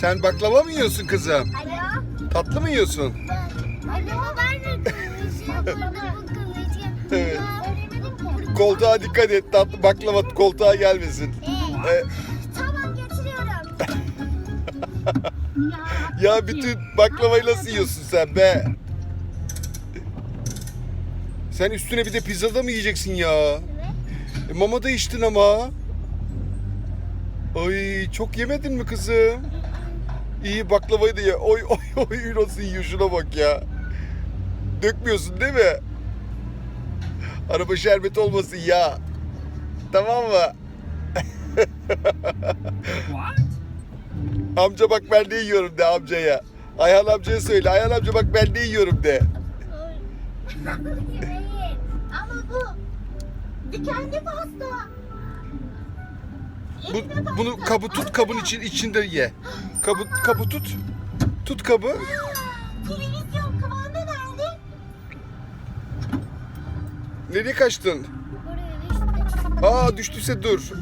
Sen baklava mı yiyorsun kızım? Alo. Tatlı mı yiyorsun? Alo ben de Evet. Koltuğa dikkat et. Tatlı baklava koltuğa gelmesin. Ee, Ee, tamam getiriyorum. ya bütün baklavayı nasıl yiyorsun sen be? Sen üstüne bir de pizza da mı yiyeceksin ya? Evet. E, mama da içtin ama. Ay çok yemedin mi kızım? İyi baklavayı da ye. Oy oy oy nasıl yiyor şuna bak ya. Dökmüyorsun değil mi? Araba şerbeti olmasın ya. Tamam mı? What? Amca bak ben ne yiyorum de amcaya. Ayhan amcaya söyle. Ayhan amca bak ben ne yiyorum de. Ama bu dikenli pasta. Bu, bunu kabı tut kabın için içinde ye. Kabı kabı tut. Tut kabı. Televizyon kıvamda nerede? Nereye kaçtın? Aa düştüyse dur.